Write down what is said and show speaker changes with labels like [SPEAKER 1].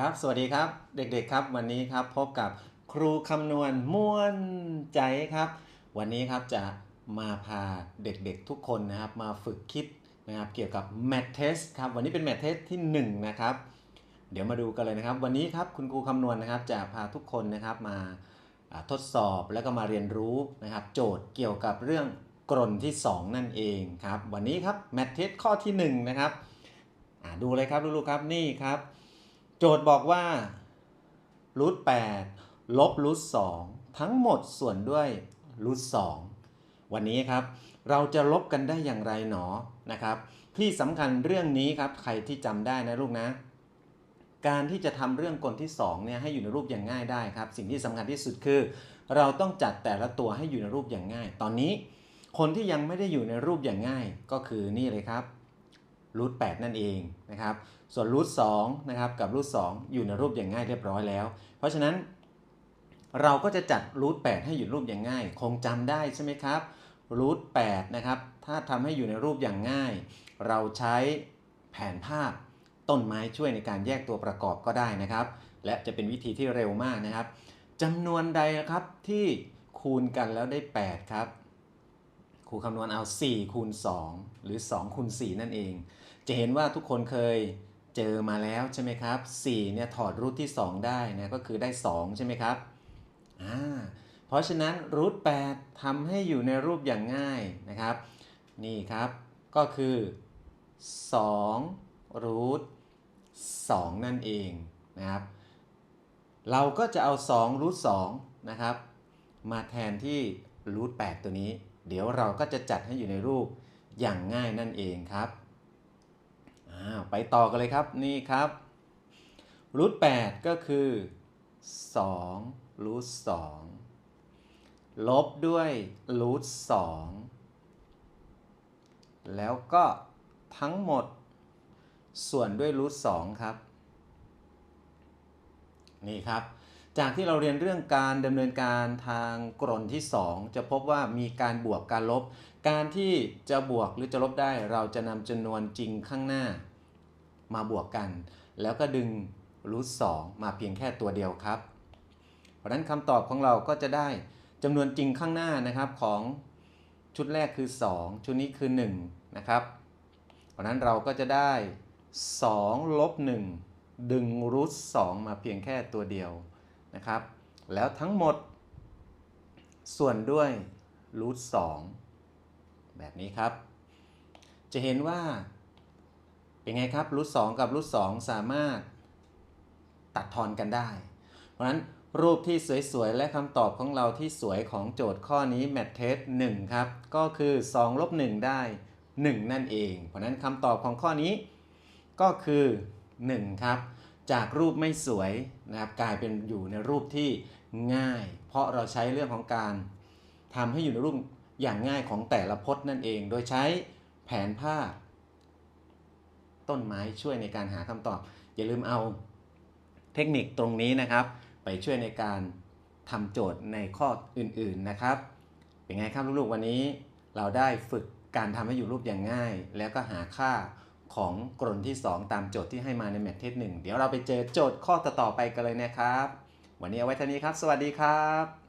[SPEAKER 1] ครับ สวัสดีครับ เด็กๆครับวันนี้ครับพบกับครูคำนวณม่วนใจครับ วันนี้ครับจะมาพาเด็กๆทุกคนนะครับ มาฝึกคิดนะครับเกี่ยวกับ Math Test ครับวันนี้เป็น Math Test ที่1นะครับเดี๋ยวมาดูกันเลยนะครับ วันนี้ครับคุณครูคำนวณนะครับ จะพาทุกคนนะครับมาทดสอบแล้วก็มาเรียนรู้นะครับ โจทย์เกี่ยวกับเรื่องกรนที่ 2 นั่นเองครับ วันนี้ครับ Math Test ข้อที่1นะครับดูเลยครับลูกๆครับนี่ครับ จทย์บอกว่ารูท8ลบรูท2ทั้งหมดส่วนด้วยรูท2วันนี้ครับ เราจะลบกันได้อย่างไรหนอนะครับ ที่สำคัญเรื่องนี้ครับใครที่จำได้นะลูกนะ การที่จะทำเรื่องกลที่2เนี่ยให้อยู่ในรูปอย่างง่ายได้ครับ สิ่งที่สำคัญที่สุดคือ เราต้องจัดแต่ละตัวให้อยู่ในรูปอย่างง่าย ตอนนี้คนที่ยังไม่ได้อยู่ในรูปอย่างง่ายก็คือนี่เลยครับ รูท8นั่นเองนะครับส่วนรูท2นะครับกับรูท2อยู่ในรูปอย่างง่ายเรียบร้อยแล้ว เพราะฉะนั้น เราก็จะจัดรูท8ให้อยู่ในรูปอย่างง่าย คงจำได้ใช่ไหมครับรูท8นะครับถ้าทำให้อยู่ในรูปอย่างง่าย เราใช้แผนภาพต้นไม้ช่วยในการแยกตัวประกอบก็ได้นะครับ และจะเป็นวิธีที่เร็วมากนะครับจำนวนใดนะครับที่คูณกันแล้วได้ 8 ครับ รูคำนวณเอา 4 คูณ 2 หรือ 2 คูณ 4 นั่นเอง จะเห็นว่าทุกคนเคยเจอมาแล้วใช่ไหมครับ 4 เนี่ยถอดรูทที่ 2 ได้นะ ก็คือได้ 2 ใช่ไหมครับ อ่า เพราะฉะนั้นรูท8ทำให้อยู่ในรูปอย่างง่ายนะครับ นี่ครับ ก็คือ2รูท2นั่นเองนะครับ เราก็จะเอา2รูท2นะครับ มาแทนที่รูท8ตัวนี้ เดี๋ยวเราก็จะจัดให้อยู่ในรูปอย่างง่ายนั่นเองครับอ้าไปต่อกันเลยครับนี่ครับรูท8ก็คือ2รูท2ลบด้วยรูท2แล้วก็ทั้งหมดส่วนด้วยรูท2ครับ นี่ครับ จากที่เราเรียนเรื่องการดำเนินการทางกรนที่ 2 จะพบว่ามีการบวกการลบ การที่จะบวกหรือจะลบได้ เราจะนำจำนวนจริงข้างหน้า มาบวกกัน แล้วก็ดึงรูทสมาเพียงแค่ตัวเดียวครับ เพราะนั้นคำตอบของเราก็จะได้จำนวนจริงข้างหน้านะครับของชุดแรกคือ 2 ชุดนี้คือ 1 นะครับ เพราะนั้นเราก็จะได้2ลบ1ดึงรูท2มาเพียงแค่ตัวเดียว นะครับ แล้วทั้งหมด ส่วนด้วยรูท2แบบนี้ครับ จะเห็นว่า เป็นไงครับรูทสองกับรูทสองสามารถตัดทอนกันได้ เพราะฉะนั้นรูปที่สวยๆ และคำตอบของเราที่สวยของโจทย์ข้อนี้แมทเทส1ครับ ก็คือ2ลบ1ได้ 1 นั่นเอง เพราะฉะนั้นคำตอบของข้อนี้ก็คือ 1 ครับ จากรูปไม่สวยนะครับกลายเป็นอยู่ในรูปที่ง่าย เพราะเราใช้เรื่องของการทำให้อยู่ในรูปอย่างง่ายของแต่ละพจน์นั่นเอง โดยใช้แผนภาพ ต้นไม้ช่วยในการหาคำตอบ อย่าลืมเอาเทคนิคตรงนี้นะครับ ไปช่วยในการทำโจทย์ในข้ออื่นๆนะครับ เป็นไงครับลูกๆวันนี้ เราได้ฝึกการทำให้อยู่รูปอย่างง่าย แล้วก็หาค่า ของกรนที่ 2 ตามโจทย์ที่ให้มาในแมทเทสหนึ่งเดี๋ยวเราไปเจอโจทย์ข้อต่อๆไปกันเลยนะครับ วันนี้เอาไว้เท่านี้ครับ สวัสดีครับ